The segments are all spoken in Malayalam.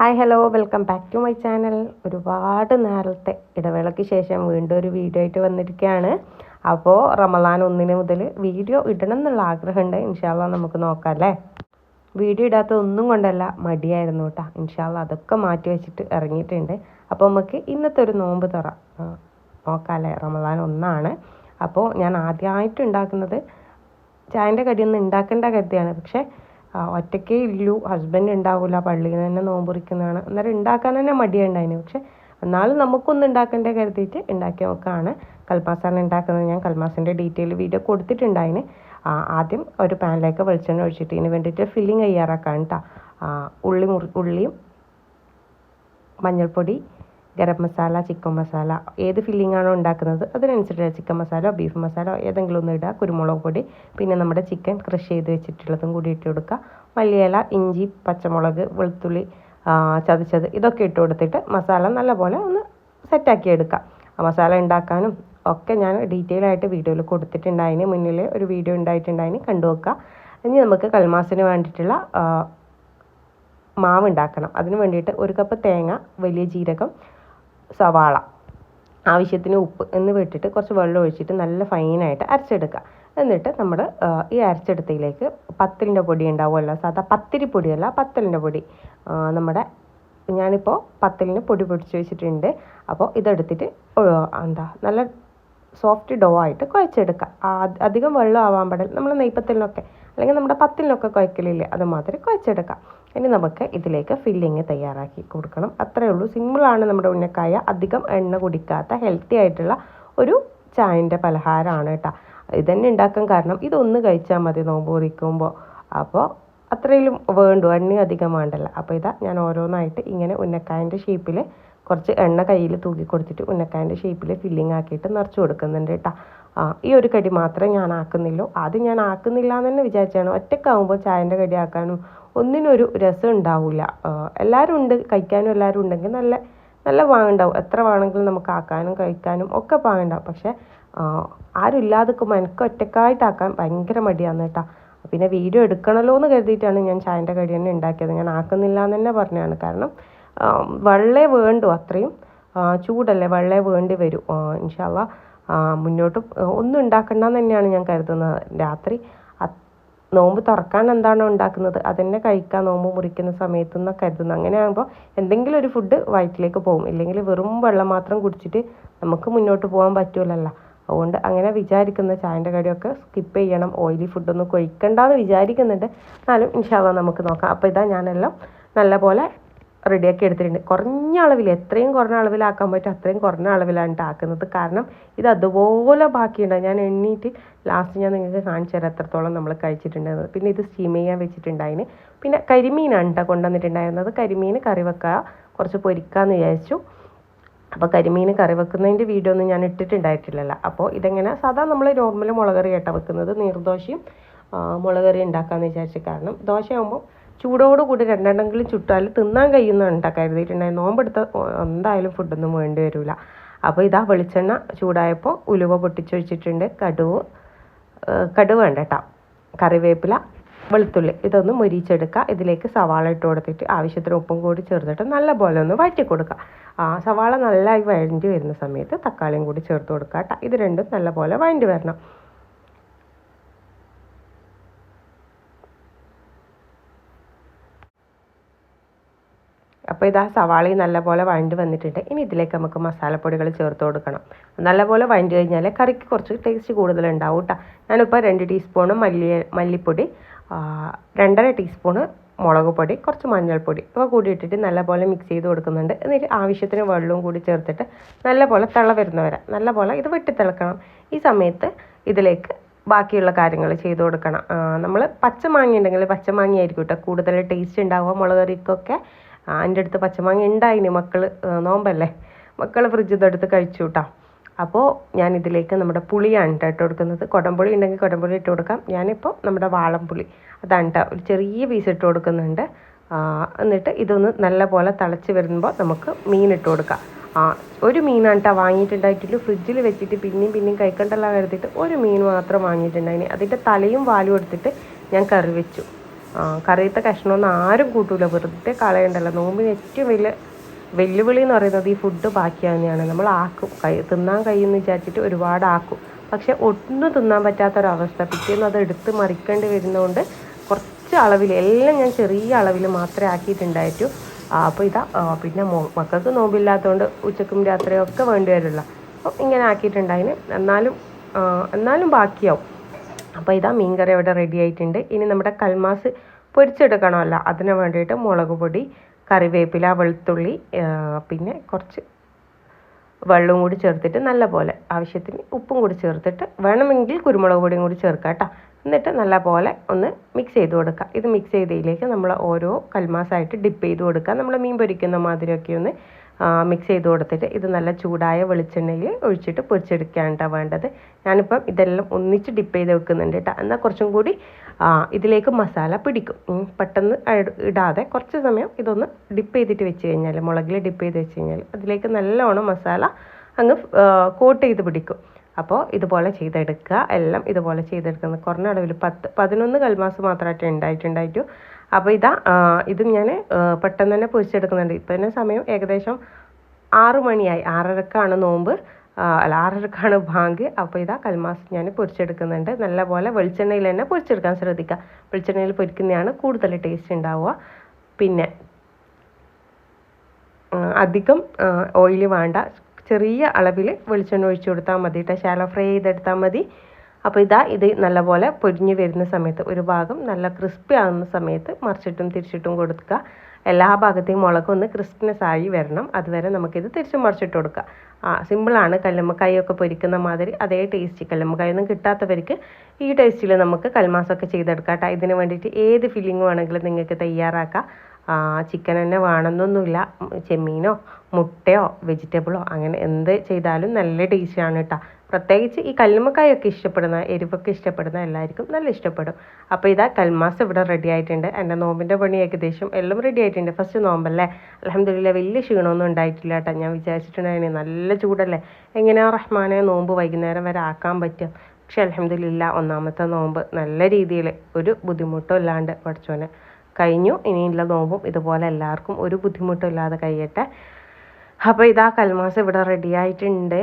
Hi hello welcome back to my channel ഒരുപാട് നേരത്തെ ഇടവേളയ്ക്ക് ശേഷം വീണ്ടും ഒരു വീഡിയോ ആയിട്ട് വന്നിരിക്കുകയാണ്. അപ്പോൾ റമദാൻ ഒന്നിന് മുതൽ വീഡിയോ ഇടണം എന്നുള്ള ആഗ്രഹമുണ്ട്. ഇൻഷാല്ല നമുക്ക് നോക്കാം അല്ലേ? വീഡിയോ ഇടാത്ത ഒന്നും കൊണ്ടല്ല മടിയായിരുന്നു കേട്ടോ. ഇൻഷാല്ല അതൊക്കെ മാറ്റി വെച്ചിട്ട് ഇറങ്ങിയിട്ടുണ്ട്. അപ്പോൾ നമുക്ക് ഇന്നത്തെ ഒരു നോമ്പ് തുറ നോക്കാമല്ലേ റമദാൻ ഒന്നാണ്. അപ്പോൾ ഞാൻ ആദ്യമായിട്ട് ഉണ്ടാക്കുന്നത് ചായന്റെ കടിയൊന്നും ഉണ്ടാക്കേണ്ട കരുതിയാണ്. പക്ഷേ ഒറ്റയ്ക്കേ ഇല്ലൂ ഹസ്ബൻഡ് ഉണ്ടാവില്ല പള്ളിയിൽ നിന്ന് തന്നെ നോമ്പുറിക്കുന്നതാണ്. അന്നേരം ഉണ്ടാക്കാൻ തന്നെ മടിയുണ്ടായിരുന്നു പക്ഷെ എന്നാലും നമുക്കൊന്നും ഉണ്ടാക്കണ്ടേ കരുതിയിട്ട് ഉണ്ടാക്കി നോക്കുകയാണ് കൽമാസാണ് ഉണ്ടാക്കുന്നത് ഞാൻ കൽമാസിന്റെ ഡീറ്റെയിൽ വീഡിയോ കൊടുത്തിട്ടുണ്ടായിന്. ആദ്യം ഒരു പാനിലേക്ക് വെളിച്ചെണ്ണ ഒഴിച്ചിട്ട് ഇതിന് വേണ്ടിയിട്ട് ഫില്ലിങ് തയ്യാറാക്കാൻ കേട്ടോ ഉള്ളി മുറി ഉള്ളിയും മഞ്ഞൾപ്പൊടി ഗരം മസാല ചിക്കൻ മസാല ഏത് ഫില്ലിംഗ് ആണോ ഉണ്ടാക്കുന്നത് അതിനനുസരിച്ച് ചിക്കൻ മസാല ബീഫ് മസാല ഏതെങ്കിലും ഒന്ന് ഇടുക കുരുമുളക് പൊടി പിന്നെ നമ്മുടെ ചിക്കൻ ക്രഷ് ചെയ്ത് വെച്ചിട്ടുള്ളതും കൂടി ഇട്ട് കൊടുക്കുക. മല്ലിയില ഇഞ്ചി പച്ചമുളക് വെളുത്തുള്ളി ചതച്ചത് ഇതൊക്കെ ഇട്ട് കൊടുത്തിട്ട് മസാല നല്ലപോലെ ഒന്ന് സെറ്റാക്കി എടുക്കുക. ആ മസാല ഉണ്ടാക്കാനും ഒക്കെ ഞാൻ ഡീറ്റെയിൽ ആയിട്ട് വീഡിയോയിൽ കൊടുത്തിട്ടുണ്ടായിന്. മുന്നിൽ ഒരു വീഡിയോ ഉണ്ടായിട്ടുണ്ടായിന്. കണ്ടു വെക്കുക ഇനി നമുക്ക് കൽമാസിന് വേണ്ടിയിട്ടുള്ള മാവ് ഉണ്ടാക്കണം. അതിന് വേണ്ടിയിട്ട് ഒരു കപ്പ് തേങ്ങ വലിയ ജീരകം സവാള ആവശ്യത്തിന് ഉപ്പ് എന്ന് ഇട്ടിട്ട് കുറച്ച് വെള്ളം ഒഴിച്ചിട്ട് നല്ല ഫൈനായിട്ട് അരച്ചെടുക്കുക. എന്നിട്ട് നമ്മൾ ഈ അരച്ചെടുത്തതിലേക്ക് പത്തലിന്റെ പൊടി ഉണ്ടാവുമല്ലോ സാധാ പത്തിരി പൊടിയല്ല പത്തലിന്റെ പൊടി. നമ്മുടെ ഞാനിപ്പോൾ പത്തലിന് പൊടി പൊടിച്ച് വെച്ചിട്ടുണ്ട്. അപ്പോൾ ഇതെടുത്തിട്ട് എന്താ നല്ല സോഫ്റ്റ് ഡോ ആയിട്ട് കുഴച്ചെടുക്കുക. അധികം വെള്ളം ആവാൻ പാടില്ല. നമ്മൾ നെയ്പ്പത്തലിനൊക്കെ അല്ലെങ്കിൽ നമ്മുടെ പത്തിലൊക്കെ കുഴക്കലില്ലേ അതുമാതിരി കുഴച്ചെടുക്കാം. ഇനി നമുക്ക് ഇതിലേക്ക് ഫില്ലിങ് തയ്യാറാക്കി കൊടുക്കണം. അത്രയേ ഉള്ളൂ. സിമ്പിളാണ് നമ്മുടെ ഉന്നക്കായ. അധികം എണ്ണ കുടിക്കാത്ത ഹെൽത്തി ആയിട്ടുള്ള ഒരു ചായന്റെ പലഹാരമാണ് കേട്ടോ. ഇതന്നെ ഉണ്ടാക്കാൻ കാരണം ഇതൊന്ന് കഴിച്ചാൽ മതി നോമ്പ് കുറിക്കുമ്പോൾ അപ്പോൾ അത്രയും വേണ്ടു. എണ്ണ അധികം വേണ്ടല്ല. അപ്പോൾ ഇതാ ഞാൻ ഓരോന്നായിട്ട് ഇങ്ങനെ ഉന്നക്കായന്റെ ഷേപ്പിൽ കുറച്ച് എണ്ണ കയ്യിൽ തൂക്കി കൊടുത്തിട്ട് ഉന്നക്കായന്റെ ഷേപ്പിൽ ഫില്ലിംഗ് ആക്കിയിട്ട് നിറച്ച് കൊടുക്കുന്നുണ്ട് കേട്ടോ ആ ഈ ഒരു കടി മാത്രമേ ഞാൻ ആക്കുന്നില്ലൂ. അത് ഞാൻ ആക്കുന്നില്ല എന്ന് തന്നെ വിചാരിച്ചാണ്. ഒറ്റക്കാവുമ്പോൾ ചായന്റെ കടി ആക്കാനും ഒന്നിനൊരു രസം ഉണ്ടാവില്ല എല്ലാവരും ഉണ്ട് കഴിക്കാനും എല്ലാവരും ഉണ്ടെങ്കിൽ നല്ല നല്ല പാങ്ങുണ്ടാവും എത്ര വേണമെങ്കിലും നമുക്ക് ആക്കാനും കഴിക്കാനും ഒക്കെ പാങ്ങുണ്ടാവും പക്ഷേ ആരും ഇല്ലാതിക്കുമ്പോൾ എനിക്ക് ഒറ്റക്കായിട്ടാക്കാൻ ഭയങ്കര മടിയാണ് കേട്ടോ പിന്നെ വീഡിയോ എടുക്കണമല്ലോ എന്ന് കരുതിയിട്ടാണ് ഞാൻ ചായന്റെ കടി തന്നെ ഉണ്ടാക്കിയത്. ഞാൻ ആക്കുന്നില്ല എന്ന് തന്നെ പറഞ്ഞതാണ്. കാരണം വെള്ളേ വേണ്ടു അത്രയും. ചൂടല്ലേ വെള്ളേ വേണ്ടി വരും. ഇൻഷാല്ല മുന്നോട്ട് ഒന്നും ഉണ്ടാക്കണ്ടെന്ന് തന്നെയാണ് ഞാൻ കരുതുന്നത്. രാത്രി നോമ്പ് തുറക്കാൻ എന്താണോ ഉണ്ടാക്കുന്നത്? അതന്നെ കഴിക്കാൻ നോമ്പ് മുറിക്കുന്ന സമയത്ത് നിന്ന് കരുതുന്നത്. അങ്ങനെ ആകുമ്പോൾ എന്തെങ്കിലും ഒരു ഫുഡ് വയറ്റിലേക്ക് പോകും. ഇല്ലെങ്കിൽ വെറും വെള്ളം മാത്രം കുടിച്ചിട്ട് നമുക്ക് മുന്നോട്ട് പോകാൻ പറ്റൂലല്ലോ. അതുകൊണ്ട് അങ്ങനെ വിചാരിക്കുന്ന ചായന്റെ കടിയൊക്കെ സ്കിപ്പ് ചെയ്യണം. ഓയിലി ഫുഡൊന്നും കഴിക്കണ്ടെന്ന് വിചാരിക്കുന്നുണ്ട്. എന്നാലും ഇൻഷാല്ല നമുക്ക് നോക്കാം. അപ്പോൾ ഇതാ ഞാനെല്ലാം നല്ലപോലെ റെഡിയാക്കി എടുത്തിട്ടുണ്ട്. കുറഞ്ഞ അളവിൽ എത്രയും കുറഞ്ഞ അളവിലാക്കാൻ പറ്റും അത്രയും കുറഞ്ഞ അളവിലാണ് ആക്കുന്നത്. കാരണം ഇത് അതുപോലെ ബാക്കിയുണ്ടാവും. ഞാൻ എണ്ണീറ്റ് ലാസ്റ്റ് ഞാൻ നിങ്ങൾക്ക് കാണിച്ചു തരാം എത്രത്തോളം നമ്മൾ കഴിച്ചിട്ടുണ്ടായിരുന്നത്. പിന്നെ ഇത് സ്റ്റീം ചെയ്യാൻ വെച്ചിട്ടുണ്ടായിന്. പിന്നെ കരിമീനാണ് കേട്ടോ കൊണ്ടുവന്നിട്ടുണ്ടായിരുന്നത്. കരിമീൻ കറി വെക്കുക കുറച്ച് പൊരിക്കാമെന്ന് വിചാരിച്ചു. അപ്പോൾ കരിമീൻ കറി വെക്കുന്നതിന്റെ വീഡിയോ ഒന്നും ഞാൻ ഇട്ടിട്ടുണ്ടായിട്ടില്ലല്ലോ. അപ്പോൾ ഇതെങ്ങനെ സാധാ നമ്മൾ നോർമൽ മുളക് കറി ആയിട്ടാണ് വെക്കുന്നത്. നീർദോശയും മുളകറി മുളക് കറി ഉണ്ടാക്കാമെന്ന് വിചാരിച്ചു കാരണം ദോശയാകുമ്പോൾ ചൂടോട് കൂടി രണ്ടെണ്ണെങ്കിലും ചുട്ടാൽ തിന്നാൻ കഴിയുന്നുണ്ടാ കരുതിയിട്ടുണ്ടായി. നോമ്പെടുത്ത എന്തായാലും ഫുഡൊന്നും വേണ്ടി വരില്ല അപ്പോൾ ഇതാ വെളിച്ചെണ്ണ ചൂടായപ്പോൾ ഉലുവ പൊട്ടിച്ചൊഴിച്ചിട്ടുണ്ട്. കടുവ് കടുവ് വേണ്ട കേട്ടോ കറിവേപ്പില വെളുത്തുള്ളി ഇതൊന്ന് മുരിച്ചെടുക്കുക. ഇതിലേക്ക് സവാള ഇട്ട് കൊടുത്തിട്ട് ആവശ്യത്തിന് ഉപ്പും കൂടി ചേർത്തിട്ട് നല്ല പോലെ ഒന്ന് വഴറ്റി കൊടുക്കുക. ആ സവാള നല്ലതായി വഴണ്ടി വരുന്ന സമയത്ത് തക്കാളിയും കൂടി ചേർത്ത് കൊടുക്കുക കേട്ടോ ഇത് രണ്ടും നല്ല പോലെ വഴണ്ടി വരണം. അപ്പോൾ ഇതാ സവാളയും നല്ലപോലെ വഴണ്ട് വന്നിട്ടുണ്ട്. ഇനി ഇതിലേക്ക് നമുക്ക് മസാലപ്പൊടികൾ ചേർത്ത് കൊടുക്കണം. നല്ലപോലെ വഴണ്ട് കഴിഞ്ഞാൽ കറിക്ക് കുറച്ച് ടേസ്റ്റ് കൂടുതലുണ്ടാവും കേട്ടോ ഞാനിപ്പോൾ രണ്ട് ടീസ്പൂണ് മല്ലി മല്ലിപ്പൊടി ആ, രണ്ടര ടീസ്പൂണ് മുളക് പൊടി കുറച്ച് മഞ്ഞൾപ്പൊടി ഇവ കൂടി ഇട്ടിട്ട് നല്ലപോലെ മിക്സ് ചെയ്ത് കൊടുക്കുന്നുണ്ട്. എന്നിട്ട് ആവശ്യത്തിന് വെള്ളവും കൂടി ചേർത്തിട്ട് നല്ലപോലെ തിള വരുന്നവരെ നല്ലപോലെ ഇത് വെട്ടിത്തിളക്കണം ഈ സമയത്ത് ഇതിലേക്ക് ബാക്കിയുള്ള കാര്യങ്ങൾ ചെയ്ത് കൊടുക്കണം. നമ്മൾ പച്ചമാങ്ങ ഉണ്ടെങ്കിൽ പച്ചമാങ്ങ ആയിരിക്കും കേട്ടോ കൂടുതൽ ടേസ്റ്റ് ഉണ്ടാവുക മുളക് കറിക്കൊക്കെ. ആ, എന്റെ അടുത്ത് പച്ചമാങ്ങ ഉണ്ടായിന് മക്കൾ നോമ്പല്ലേ? മക്കൾ ഫ്രിഡ്ജിൽ എടുത്ത് കഴിച്ചു കേട്ടോ അപ്പോൾ ഞാൻ ഇതിലേക്ക് നമ്മുടെ പുളിയാണ് ട്ടോ ഇട്ട് കൊടുക്കുന്നത്. കുടംപുളി ഉണ്ടെങ്കിൽ കുടംപുളി ഇട്ട് കൊടുക്കാം. ഞാനിപ്പോൾ നമ്മുടെ വാളംപുളി. അതാണ് ട്ടോ. ഒരു ചെറിയ പീസ് ഇട്ട് കൊടുക്കുന്നുണ്ട്. എന്നിട്ട് ഇതൊന്ന് നല്ല പോലെ തിളച്ച് വരുമ്പോൾ നമുക്ക് മീൻ ഇട്ട് കൊടുക്കാം. ആ ഒരു മീനാണ് കേട്ടോ വാങ്ങിയിട്ടുണ്ടായിട്ടുള്ളൂ. ഫ്രിഡ്ജിൽ വെച്ചിട്ട് പിന്നെയും പിന്നെയും കഴിക്കണ്ടല്ലോ കരുതിയിട്ട് ഒരു മീൻ മാത്രം വാങ്ങിയിട്ടുണ്ടായിന്. അതിന്റെ തലയും വാലും എടുത്തിട്ട് ഞാൻ കറി വെച്ചു. കറിയത്തെ കഷ്ണമൊന്നും ആരും കൂട്ടൂല. വെറുതെ കളയണ്ടല്ലോ. നോമ്പിന് ഏറ്റവും വലിയ വെല്ലുവിളി എന്ന് പറയുന്നത് ഈ ഫുഡ് ബാക്കിയാകുന്നതാണ് നമ്മൾ ആക്കും. കൈ തിന്നാൻ കഴിയുമെന്ന് വിചാരിച്ചിട്ട് ഒരുപാട് ആക്കും. പക്ഷെ ഒന്നും തിന്നാൻ പറ്റാത്തൊരവസ്ഥ. പിറ്റേന്ന് അത് എടുത്ത് മറിക്കേണ്ടി വരുന്നതുകൊണ്ട് കുറച്ച് അളവിൽ എല്ലാം ഞാൻ ചെറിയ അളവിൽ മാത്രമേ ആക്കിയിട്ടുണ്ടായിട്ടു. അപ്പോൾ ഇതാ പിന്നെ മക്കൾക്ക് നോമ്പില്ലാത്തതുകൊണ്ട് ഉച്ചക്കും രാത്രിയും ഒക്കെ വേണ്ടി വരുമല്ലോ അപ്പം ഇങ്ങനെ ആക്കിയിട്ടുണ്ടായിന്. എന്നാലും എന്നാലും ബാക്കിയാവും. അപ്പോൾ ഇതാ മീൻകറി ഇവിടെ റെഡി ആയിട്ടുണ്ട്. ഇനി നമ്മുടെ കൽമാസ് പൊരിച്ചെടുക്കണമല്ലോ. അതിന് വേണ്ടിയിട്ട് മുളക് പൊടി കറിവേപ്പില വെളുത്തുള്ളി പിന്നെ കുറച്ച് വെള്ളവും കൂടി ചേർത്തിട്ട് നല്ല പോലെ ആവശ്യത്തിന് ഉപ്പും കൂടി ചേർത്തിട്ട് വേണമെങ്കിൽ കുരുമുളക് പൊടിയും കൂടി ചേർക്കാം കേട്ടോ. എന്നിട്ട് നല്ല പോലെ ഒന്ന് മിക്സ് ചെയ്ത് കൊടുക്കുക ഇത് മിക്സ് ചെയ്തതിലേക്ക് നമ്മൾ ഓരോ കൽമാസായിട്ട് ഡിപ്പ് ചെയ്ത് കൊടുക്കുക നമ്മൾ മീൻ പൊരിക്കുന്ന മാതിരിയൊക്കെ ഒന്ന് മിക്സ് ചെയ്ത് കൊടുത്തിട്ട് ഇത് നല്ല ചൂടായ വെളിച്ചെണ്ണയിൽ ഒഴിച്ചിട്ട് പൊരിച്ചെടുക്കുകയാണ് വേണ്ടത്. ഞാനിപ്പം ഇതെല്ലാം ഒന്നിച്ച് ഡിപ്പ് ചെയ്ത് വെക്കുന്നുണ്ട് കേട്ടോ എന്നാൽ കുറച്ചും കൂടി ഇതിലേക്ക് മസാല പിടിക്കും. പെട്ടെന്ന് ഇടാതെ കുറച്ച് സമയം ഇതൊന്ന് ഡിപ്പ് ചെയ്തിട്ട് വെച്ച് കഴിഞ്ഞാൽ മുളകിൽ ഡിപ്പ് ചെയ്ത് വെച്ച് കഴിഞ്ഞാൽ അതിലേക്ക് നല്ലോണം മസാല അങ്ങ് കോട്ട് ചെയ്ത് പിടിക്കും. അപ്പോൾ ഇതുപോലെ ചെയ്തെടുക്കുക. എല്ലാം ഇതുപോലെ ചെയ്തെടുക്കുന്നത്. കുറഞ്ഞ അളവിൽ പത്ത് പതിനൊന്ന് കൽമാസ് മാത്രമായിട്ട് ഉണ്ടായിട്ടുണ്ടായിട്ടു. അപ്പോൾ ഇതാ ഇത് ഞാൻ പെട്ടെന്ന് തന്നെ പൊരിച്ചെടുക്കുന്നുണ്ട്. ഇപ്പം തന്നെ സമയം ഏകദേശം ആറ് മണിയായി. ആറരക്കാണ് നോമ്പ്. അല്ല ആറരക്കാണ് ബാങ്ക്. അപ്പോൾ ഇതാ കൽമാസ് ഞാൻ പൊരിച്ചെടുക്കുന്നുണ്ട്. നല്ലപോലെ വെളിച്ചെണ്ണയിൽ തന്നെ പൊരിച്ചെടുക്കാൻ ശ്രദ്ധിക്കുക വെളിച്ചെണ്ണയിൽ പൊരിക്കുന്നതാണ് കൂടുതൽ ടേസ്റ്റ് ഉണ്ടാവുക. പിന്നെ അധികം ഓയിൽ വേണ്ട. ചെറിയ അളവിൽ വെളിച്ചെണ്ണ ഒഴിച്ചു കൊടുത്താൽ മതി. കേട്ടോ ശാലോ ഫ്രൈ ചെയ്തെടുത്താൽ മതി. അപ്പോൾ ഇതാ ഇത് നല്ലപോലെ പൊരിഞ്ഞ് വരുന്ന സമയത്ത് ഒരു ഭാഗം നല്ല ക്രിസ്പി ആകുന്ന സമയത്ത് മറിച്ചിട്ടും തിരിച്ചിട്ടും കൊടുക്കുക. എല്ലാ ഭാഗത്തെയും മുളകൊന്ന് ക്രിസ്പിനെസ് ആയി വരണം. അതുവരെ നമുക്കിത് തിരിച്ചും മറിച്ചിട്ട് കൊടുക്കുക. ആ സിമ്പിളാണ് കല്ലുമ്മക്കായൊക്കെ പൊരിക്കുന്ന മാതിരി അതേ ടേസ്റ്റ് കല്ലുമ്മക്കായൊന്നും കിട്ടാത്തവർക്ക് ഈ ടേസ്റ്റിൽ നമുക്ക് കൽമാസമൊക്കെ ചെയ്തെടുക്കാം കേട്ടോ. ഇതിന് വേണ്ടിയിട്ട് ഏത് ഫില്ലിങ് വേണമെങ്കിലും നിങ്ങൾക്ക് തയ്യാറാക്കാം. ചിക്കൻ തന്നെ വേണമെന്നൊന്നുമില്ല. ചെമ്മീനോ മുട്ടയോ വെജിറ്റബിളോ അങ്ങനെ എന്ത് ചെയ്താലും നല്ല ടേസ്റ്റിയാണ് കേട്ടോ. പ്രത്യേകിച്ച് ഈ കല്ലുമ്മക്കായൊക്കെ ഇഷ്ടപ്പെടുന്ന എരിവൊക്കെ ഇഷ്ടപ്പെടുന്ന എല്ലാവർക്കും നല്ല ഇഷ്ടപ്പെടും. അപ്പോൾ ഇതാ കൽമാസ് ഇവിടെ റെഡി ആയിട്ടുണ്ട്. എന്റെ നോമ്പിന്റെ പണി ഏകദേശം എല്ലാം റെഡി ആയിട്ടുണ്ട്. ഫസ്റ്റ് നോമ്പല്ലേ? അലഹമ്മദില്ല വലിയ ക്ഷീണമൊന്നും ഉണ്ടായിട്ടില്ല കേട്ടോ. ഞാൻ വിചാരിച്ചിട്ടുണ്ടായിരുന്നു നല്ല ചൂടല്ലേ? എങ്ങനെയാണ് റഹ്മാനെ നോമ്പ് വൈകുന്നേരം വരെ ആക്കാൻ പറ്റും പക്ഷെ അലഹമ്മദില്ല ഒന്നാമത്തെ നോമ്പ് നല്ല രീതിയിൽ ഒരു ബുദ്ധിമുട്ടും ഇല്ലാണ്ട് പഠിച്ചോനെ കഴിഞ്ഞു. ഇനിയുള്ള നോമ്പും ഇതുപോലെ എല്ലാവർക്കും ഒരു ബുദ്ധിമുട്ടും ഇല്ലാതെ കഴിയട്ടെ. അപ്പോൾ ഇതാ കൽമാസ് ഇവിടെ റെഡി ആയിട്ടുണ്ട്.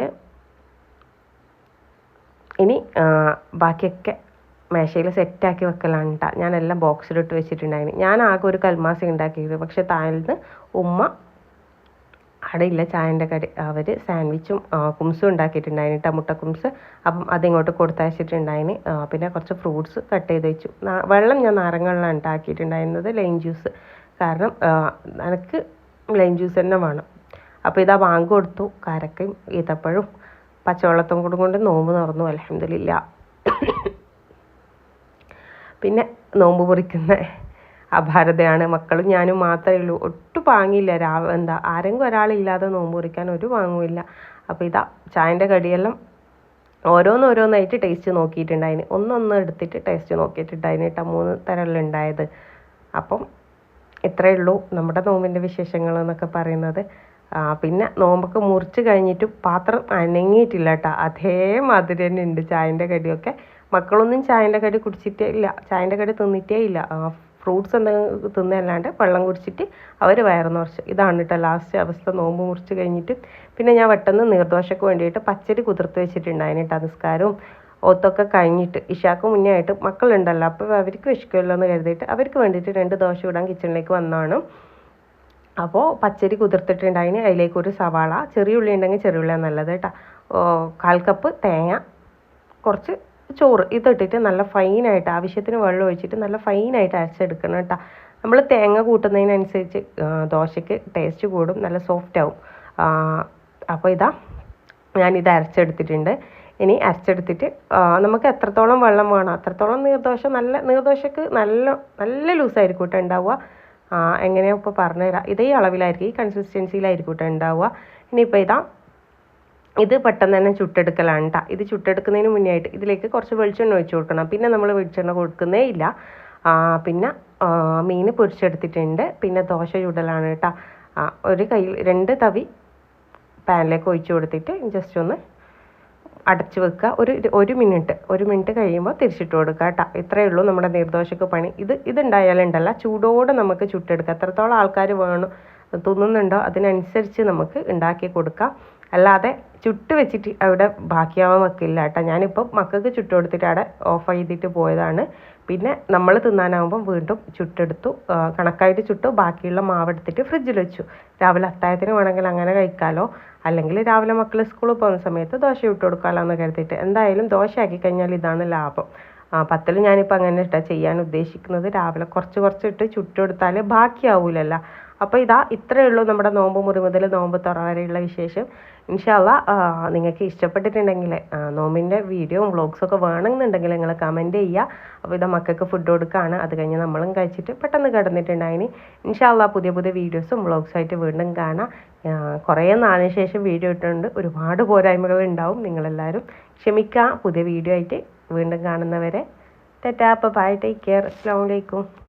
ഇനി ബാക്കിയൊക്കെ മേശയിൽ സെറ്റാക്കി വെക്കലാണ് കേട്ടോ ഞാനെല്ലാം ബോക്സിലിട്ട് വെച്ചിട്ടുണ്ടായിരുന്നു ഞാൻ ആകെ ഒരു കൽമാസ ഉണ്ടാക്കിയത് പക്ഷെ താഴ്ന്ന് ഉമ്മ അവിടെ ഇല്ല ചായന്റെ കടി. അവർ സാൻഡ്വിച്ചും കുംസും ഉണ്ടാക്കിയിട്ടുണ്ടായിരുന്നു കേട്ടോ മുട്ട കുംസ് അപ്പം അതിങ്ങോട്ട് കൊടുത്തയച്ചിട്ടുണ്ടായിന്. പിന്നെ കുറച്ച് ഫ്രൂട്ട്സ് കട്ട് ചെയ്ത് വെച്ചു. വെള്ളം ഞാൻ നാരങ്ങളിലാണ് ഉണ്ടാക്കിയിട്ടുണ്ടായിരുന്നത് ലൈം ജ്യൂസ്. കാരണം എനിക്ക് ലൈം ജ്യൂസ് തന്നെ വേണം. അപ്പോൾ ഇതാ വാങ്ങി കൊടുത്തു. കാരക്കയും ഈത്തപ്പഴവും പച്ചവെള്ളത്തും കൂടെ കൊണ്ട് നോമ്പ് നടന്നു അലഹമില്ല പിന്നെ നോമ്പ് പൊറിക്കുന്ന അപാരതയാണ്. മക്കളും ഞാനും മാത്രമേ ഉള്ളൂ. ഒട്ടും പാങ്ങിയില്ല. രാ എന്താ ആരെങ്കിലും ഒരാളില്ലാതെ നോമ്പ് പൊറിക്കാൻ ഒരു പാങ്ങുമില്ല അപ്പോൾ ഇതാ ചായന്റെ കടിയെല്ലാം ഓരോന്നോരോന്നായിട്ട് ടേസ്റ്റ് നോക്കിയിട്ടുണ്ടായിന്. ഒന്നൊന്ന് എടുത്തിട്ട് ടേസ്റ്റ് നോക്കിയിട്ടുണ്ടായിന് കേട്ടോ മൂന്ന് തരമുണ്ടായത് അപ്പം ഇത്രയേ ഉള്ളൂ നമ്മുടെ നോമ്പിന്റെ വിശേഷങ്ങൾ എന്നൊക്കെ പറയുന്നത്. പിന്നെ നോമ്പൊക്കെ മുറിച്ച് കഴിഞ്ഞിട്ട് പാത്രം അനങ്ങിയിട്ടില്ല കേട്ടോ അതേമാതിരി തന്നെ ഉണ്ട് ചായന്റെ കടിയൊക്കെ. മക്കളൊന്നും ചായന്റെ കടി കുടിച്ചിട്ടേ ഇല്ല. ചായന്റെ കടി തിന്നിട്ടേ ഇല്ല. ഫ്രൂട്ട്സ് എന്തെങ്കിലും തിന്നല്ലാണ്ട് വെള്ളം കുടിച്ചിട്ട് അവർ വയറ് നിറച്ച് ഇതാണ് കേട്ടോ ലാസ്റ്റ് അവസ്ഥ. നോമ്പ് മുറിച്ച് കഴിഞ്ഞിട്ട് പിന്നെ ഞാൻ പെട്ടെന്ന് നീർദോശക്ക് വേണ്ടിയിട്ട് പച്ചരി കുതിർത്ത് വെച്ചിട്ടുണ്ടായിന് കേട്ടോ നിസ്കാരവും ഒത്തൊക്കെ കഴിഞ്ഞിട്ട്. ഇഷാക്ക് മുന്നേ ആയിട്ട് മക്കളുണ്ടല്ലോ. അപ്പോൾ അവർക്ക് വിശക്കുമല്ലോ എന്ന് കരുതിയിട്ട് അവർക്ക് വേണ്ടിയിട്ട് രണ്ട് ദോശ ഇടാൻ കിച്ചണിലേക്ക് വന്നതാണ്. അപ്പോൾ പച്ചരി കുതിർത്തിട്ടുണ്ടായിന്. അതിലേക്ക് ഒരു സവാള ചെറിയ ഉള്ളി ഉണ്ടെങ്കിൽ ചെറിയ ഉള്ളിയാണ് നല്ലത് കേട്ടോ കാൽ കപ്പ് തേങ്ങ കുറച്ച് ചോറ് ഇതിട്ടിട്ട് നല്ല ഫൈനായിട്ട് ആവശ്യത്തിന് വെള്ളം ഒഴിച്ചിട്ട് നല്ല ഫൈനായിട്ട് അരച്ചെടുക്കണം കേട്ടോ നമ്മൾ തേങ്ങ കൂട്ടുന്നതിനനുസരിച്ച് ദോശയ്ക്ക് ടേസ്റ്റ് കൂടും നല്ല സോഫ്റ്റ് ആവും. അപ്പോൾ ഇതാ ഞാനിത് അരച്ചെടുത്തിട്ടുണ്ട്. ഇനി അരച്ചെടുത്തിട്ട് നമുക്ക് എത്രത്തോളം വെള്ളം വേണം? അത്രത്തോളം നീർദോശ നല്ല നീർദോശക്ക് നല്ല നല്ല ലൂസായിരിക്കും കേട്ടോ ഉണ്ടാവുക. എങ്ങനെയാണ് ഇപ്പോൾ പറഞ്ഞുതരാം. ഇതേ അളവിലായിരിക്കും ഈ കൺസിസ്റ്റൻസിയിലായിരിക്കും കേട്ടോ ഉണ്ടാവുക ഇനിയിപ്പോൾ ഇതാ ഇത് പെട്ടെന്ന് തന്നെ ചുട്ടെടുക്കലാണ് കേട്ടോ ഇത് ചുട്ടെടുക്കുന്നതിന് മുന്നേ ആയിട്ട് ഇതിലേക്ക് കുറച്ച് വെളിച്ചെണ്ണ ഒഴിച്ച് കൊടുക്കണം. പിന്നെ നമ്മൾ വെളിച്ചെണ്ണ കൊടുക്കുന്നേ ഇല്ല. പിന്നെ മീൻ പൊരിച്ചെടുത്തിട്ടുണ്ട്. പിന്നെ ദോശ ചുടലാണ് കേട്ടോ ഒരു കയ്യിൽ രണ്ട് തവി പാനിലേക്ക് ഒഴിച്ചു കൊടുത്തിട്ട് ജസ്റ്റ് ഒന്ന് അടച്ചു വെക്കുക. ഒരു ഒരു മിനിറ്റ് ഒരു മിനിറ്റ് കഴിയുമ്പോൾ തിരിച്ചിട്ട് കൊടുക്കുക കേട്ടോ. ഇത്രയേ ഉള്ളൂ നമ്മുടെ നീർദോശക്ക് പണി. ഇത് ഇതുണ്ടായാലുണ്ടല്ല ചൂടോടെ നമുക്ക് ചുട്ടെടുക്കുക. എത്രത്തോളം ആൾക്കാർ വേണം തിന്നുന്നുണ്ടോ അതിനനുസരിച്ച് നമുക്ക് ഉണ്ടാക്കി കൊടുക്കാം. അല്ലാതെ ചുട്ട് വെച്ചിട്ട് അവിടെ ബാക്കിയാവാൻ വെക്കില്ല കേട്ടോ. ഞാനിപ്പോൾ മക്കൾക്ക് ചുട്ട് കൊടുത്തിട്ട് അവിടെ ഓഫ് ചെയ്തിട്ട് പോയതാണ്. പിന്നെ നമ്മൾ തിന്നാനാകുമ്പം വീണ്ടും ചുട്ടെടുത്തു കണക്കായിട്ട് ചുട്ടു ബാക്കിയുള്ള മാവ് എടുത്തിട്ട് ഫ്രിഡ്ജിൽ വെച്ചു. രാവിലെ അത്തായത്തിന് വേണമെങ്കിൽ അങ്ങനെ കഴിക്കാമല്ലോ അല്ലെങ്കിൽ രാവിലെ മക്കൾ സ്കൂളിൽ പോകുന്ന സമയത്ത് ദോശ ഇട്ട് കൊടുക്കാമല്ലോ എന്ന് കരുതിയിട്ട് എന്തായാലും ദോശ ആക്കി കഴിഞ്ഞാൽ ഇതാണ് ലാഭം. പത്തിൽ ഞാനിപ്പോൾ അങ്ങനെ ഇട്ടാ ചെയ്യാൻ ഉദ്ദേശിക്കുന്നത് രാവിലെ കുറച്ച് കുറച്ച് ഇട്ട് ചുട്ടെടുത്താൽ ബാക്കിയാവൂലല്ലോ. അപ്പോൾ ഇതാ ഇത്രയേ ഉള്ളൂ നമ്മുടെ നോമ്പ് മുറി മുതൽ നോമ്പ് തുറ വരെയുള്ള വിശേഷം. ഇൻഷാല്ല നിങ്ങൾക്ക് ഇഷ്ടപ്പെട്ടിട്ടുണ്ടെങ്കിൽ നോമിന്റെ വീഡിയോയും വ്ളോഗ്സൊക്കെ വേണമെന്നുണ്ടെങ്കിൽ നിങ്ങൾ കമന്റ് ചെയ്യുക അപ്പോൾ ഇതാ മക്കൾക്ക് ഫുഡ് കൊടുക്കുകയാണ് അത് കഴിഞ്ഞ് നമ്മളും കഴിച്ചിട്ട് പെട്ടെന്ന് കിടന്നിട്ടുണ്ടായിനി. ഇൻഷാല്ല പുതിയ പുതിയ വീഡിയോസും വ്ളോഗ്സായിട്ട് വീണ്ടും കാണാം. കുറേ നാളിന് ശേഷം വീഡിയോ ഇട്ടിട്ടുണ്ട്. ഒരുപാട് പോരായ്മകൾ ഉണ്ടാവും. നിങ്ങളെല്ലാവരും ക്ഷമിക്കുക പുതിയ വീഡിയോ ആയിട്ട് വീണ്ടും കാണുന്നവരെ. ടെറ്റാ. ബൈ ടേക്ക് കെയർ അസ്സാം വലൈക്കും